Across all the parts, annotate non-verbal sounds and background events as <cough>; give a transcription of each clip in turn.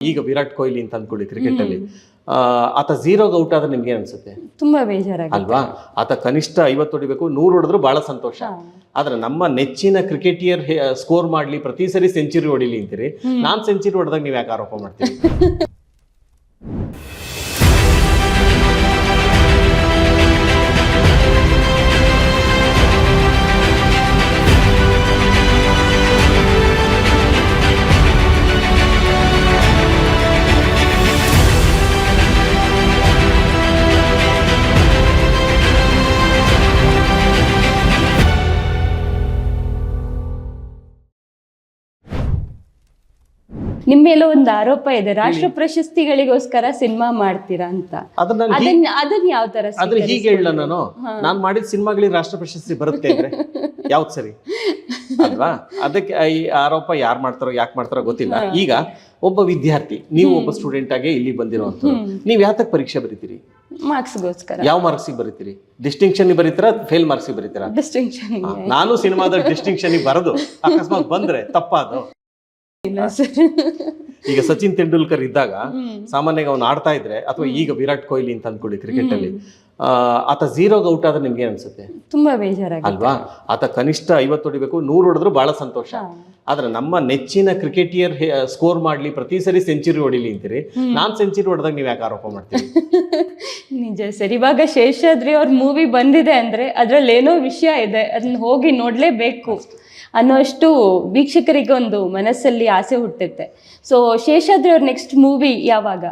ಈಗ ವಿರಾಟ್ ಕೊಹ್ಲಿ ಅಂತ ಅಂದ್ಕೊಳ್ಳಿ ಕ್ರಿಕೆಟ್ ಅಲ್ಲಿ. ಆತ ಝೀರೋಗೆ ಔಟ್ ಆದ್ರೆ ನಿಮ್ಗೆ ಅನ್ಸುತ್ತೆ ತುಂಬಾ ಬೇಜಾರಾಗಿ ಅಲ್ವಾ? ಆತ ಕನಿಷ್ಠ ಐವತ್ತು ಹೊಡಿಬೇಕು ನೂರು ಹೊಡೆದ್ರು ಬಹಳ ಸಂತೋಷ. ಆದ್ರೆ ನಮ್ಮ ನೆಚ್ಚಿನ ಕ್ರಿಕೆಟಿಯರ್ ಸ್ಕೋರ್ ಮಾಡ್ಲಿ ಪ್ರತಿ ಸರಿ ಸೆಂಚುರಿ ಹೊಡಿಲಿ ಅಂತೀರಿ. ನಾನ್ ಸೆಂಚುರಿ ಹೊಡೆದಾಗ ನೀವ್ ಯಾಕೆ ಆರೋಪ ಮಾಡ್ತೀರಿ? <laughs> ನಿಮ್ಮ ಮೇಲೆ ಒಂದು ಆರೋಪ ಇದೆ. ರಾಷ್ಟ್ರ ಪ್ರಶಸ್ತಿಗಳಿಗೋಸ್ಕರ ಸಿನಿಮಾ ಮಾಡ್ತೀರಾ ಅಂತ. ಅದನ್ನ ಅದನ್ನ ಯಾವ ತರ ಆದ್ರೆ ಹೀಗೆ ಹೇಳ ನಾನು. ನಾನು ಮಾಡಿದ ಸಿನಿಮಾಗಳಿಗೆ ರಾಷ್ಟ್ರ ಪ್ರಶಸ್ತಿ ಬರುತ್ತೆ ಅಂದ್ರೆ <laughs> ಯಾವ್ದು ಸರಿ? ಅಲ್ವಾ? ಅದಕ್ಕೆ ಈ ಆರೋಪ ಯಾರು ಮಾಡ್ತಾರೋ ಯಾಕೆ ಮಾಡ್ತಾರೋ ಗೊತ್ತಿಲ್ಲ. ಈಗ ಒಬ್ಬ ವಿದ್ಯಾರ್ಥಿ ನೀವು ಒಬ್ಬ ಸ್ಟೂಡೆಂಟ್ ಆಗಿ ಇಲ್ಲಿ ಬಂದಿರುವಂತ ನೀವು ಯಾತಕ್ ಪರೀಕ್ಷೆ ಬರೀತೀರಿ? ಮಾರ್ಕ್ಸ್ಗೋಸ್ಕರ ಯಾವ ಮಾರ್ಕ್ಸಿಗೆ ಬರೀತೀರಿ? ಡಿಸ್ಟಿಂಕ್ಷನ್ ಬರೀತೀರಾ ಫೇಲ್ ಮಾರ್ಕ್ಸಿಗೆ ಬರೀತೀರಾ? ಡಿಸ್ಟಿಂಕ್ಷನ್ ನಾನು ಸಿನಿಮಾದ ಡಿಸ್ಟಿಂಕ್ಷನ್ ಬರೋದು. ಅಕಸ್ಮಾತ್ ಬಂದ್ರೆ ತಪ್ಪಾದು. ಇಲ್ಲ. ಸರ್ ಈಗ ಸಚಿನ್ ತೆಂಡೂಲ್ಕರ್ ಇದ್ದಾಗ ಸಾಮಾನ್ಯವಾಗಿ ಅವ್ನು ಆಡ್ತಾ ಇದ್ರೆ ಅಥವಾ ಈಗ ವಿರಾಟ್ ಕೊಹ್ಲಿ ಅಂತ ಅಂದ್ಕೊಳ್ಳಿ ಕ್ರಿಕೆಟ್ ಅಲ್ಲಿ ಆತ ಝೀರೋಗೆ ಔಟ್ ಆದ್ರೆ ನಿಮ್ಗೆ ಅನ್ಸುತ್ತೆ? ತುಂಬಾ ಬೇಜಾರ ಅಲ್ವಾ? ಆತ ಕನಿಷ್ಠ ಐವತ್ತು ಹೊಡಿಬೇಕು ನೂರು ಹೊಡೆದ್ರು ಬಹಳ ಸಂತೋಷ. ಆದ್ರೆ ನಮ್ಮ ನೆಚ್ಚಿನ ಕ್ರಿಕೆಟಿಯರ್ ಸ್ಕೋರ್ ಮಾಡ್ಲಿ ಪ್ರತಿ ಸರಿ ಸೆಂಚುರಿ ಹೊಡಿಲಿ ಅಂತೀರಿ. ನಾನ್ ಸೆಂಚುರಿ ಹೊಡೆದಾಗ ನೀವ್ ಯಾಕೆ ಆರೋಪ ಮಾಡ್ತೀರಿ? <laughs> ನಿಜ ಸರಿ ಇವಾಗ ಶೇಷಾದ್ರಿ ಅವ್ರ ಮೂವಿ ಬಂದಿದೆ ಅಂದ್ರೆ ಅದ್ರಲ್ಲಿ ಏನೋ ವಿಷಯ ಇದೆ. ಅದನ್ನ ಹೋಗಿ ನೋಡ್ಲೇಬೇಕು. ಅನ್ನೋಷ್ಟು ವೀಕ್ಷಕರಿಗೆ ಒಂದು ಮನಸ್ಸಲ್ಲಿ ಆಸೆ ಹುಟ್ಟುತ್ತೆ. ಸೊ ಶೇಷಾದ್ರಿ ಅವ್ರ ನೆಕ್ಸ್ಟ್ ಮೂವಿ ಯಾವಾಗ?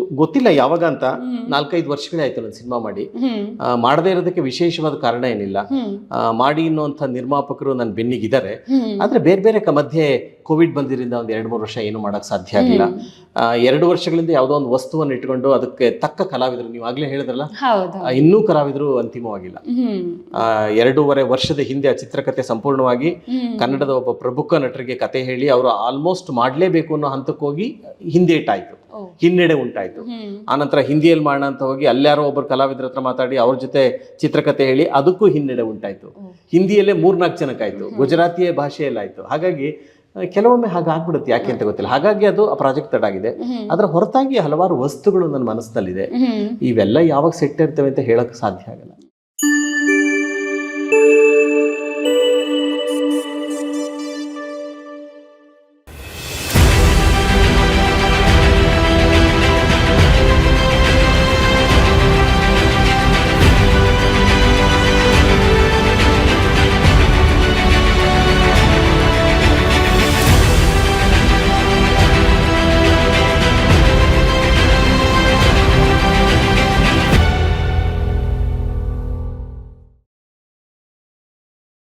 ಗೊತ್ತಿಲ್ಲ ಯಾವಾಗ ಅಂತ ನಾಲ್ಕೈದು ವರ್ಷಗಳೇ ಆಯ್ತು ನಾನು ಸಿನಿಮಾ ಮಾಡಿ. ಮಾಡದೇ ಇರೋದಕ್ಕೆ ವಿಶೇಷವಾದ ಕಾರಣ ಏನಿಲ್ಲ. ಮಾಡಿ ಅನ್ನುವಂಥ ನಿರ್ಮಾಪಕರು ನನ್ನ ಬೆನ್ನಿಗಿದ್ದಾರೆ. ಆದ್ರೆ ಬೇರೆ ಬೇರೆ ಕ- ಮಧ್ಯೆ ಕೋವಿಡ್ ಬಂದಿರಿಂದ ಒಂದು ಎರಡು ಮೂರು ವರ್ಷ ಏನು ಮಾಡಕ್ ಸಾಧ್ಯ ಆಗಿಲ್ಲ. ಎರಡು ವರ್ಷಗಳಿಂದ ಯಾವುದೋ ಒಂದು ವಸ್ತುವನ್ನು ಇಟ್ಕೊಂಡು ಅದಕ್ಕೆ ತಕ್ಕ ಕಲಾವಿದರು ನೀವು ಆಗ್ಲೇ ಹೇಳಿದ್ರಲ್ಲ? ಇನ್ನೂ ಕಲಾವಿದರು ಅಂತಿಮವಾಗಿಲ್ಲ. ಎರಡೂವರೆ ವರ್ಷದ ಹಿಂದೆ ಆ ಚಿತ್ರಕಥೆ ಸಂಪೂರ್ಣವಾಗಿ ಕನ್ನಡದ ಒಬ್ಬ ಪ್ರಮುಖ ನಟರಿಗೆ ಕತೆ ಹೇಳಿ ಅವರು ಆಲ್ಮೋಸ್ಟ್ ಮಾಡಲೇಬೇಕು ಅನ್ನೋ ಹಂತಕ್ಕೆ ಹೋಗಿ ಹಿಂದೇಟಾಯ್ತು. ಹಿನ್ನಡೆ ಉಂಟಾಯ್ತು. ಹ್ಮ್. ಆನಂತರ ಹಿಂದಿಯಲ್ಲಿ ಮಾಡೋಣ ಅಂತ ಹೋಗಿ ಅಲ್ಲಾರೋ ಒಬ್ಬರು ಕಲಾವಿದ್ರ ಹತ್ರ ಮಾತಾಡಿ ಅವ್ರ ಜೊತೆ ಚಿತ್ರಕಥೆ ಹೇಳಿ ಅದಕ್ಕೂ ಹಿನ್ನಡೆ ಉಂಟಾಯ್ತು. ಹಿಂದಿಯಲ್ಲೇ ಮೂರ್ನಾಲ್ಕು ಜನಕ್ಕಾಯ್ತು ಗುಜರಾತಿಯ ಭಾಷೆಯಲ್ಲಾಯ್ತು ಹಾಗಾಗಿ ಕೆಲವೊಮ್ಮೆ ಕೆಲವೊಮ್ಮೆ ಹಾಗಾಗ್ಬಿಡುತ್ತೆ ಯಾಕೆ ಅಂತ ಗೊತ್ತಿಲ್ಲ. ಹಾಗಾಗಿ ಅದು ಆ ಪ್ರಾಜೆಕ್ಟ್ ತಡ ಆಗಿದೆ ಅದರ ಹೊರತಾಗಿ ಹಲವಾರು ವಸ್ತುಗಳು ನನ್ನ ಮನಸ್ಸಿನಲ್ಲಿದೆ. ಇವೆಲ್ಲ ಯಾವಾಗ ಸೆಟ್ ಇರ್ತವೆ ಅಂತ ಹೇಳಕ್ ಸಾಧ್ಯ ಆಗಲ್ಲ.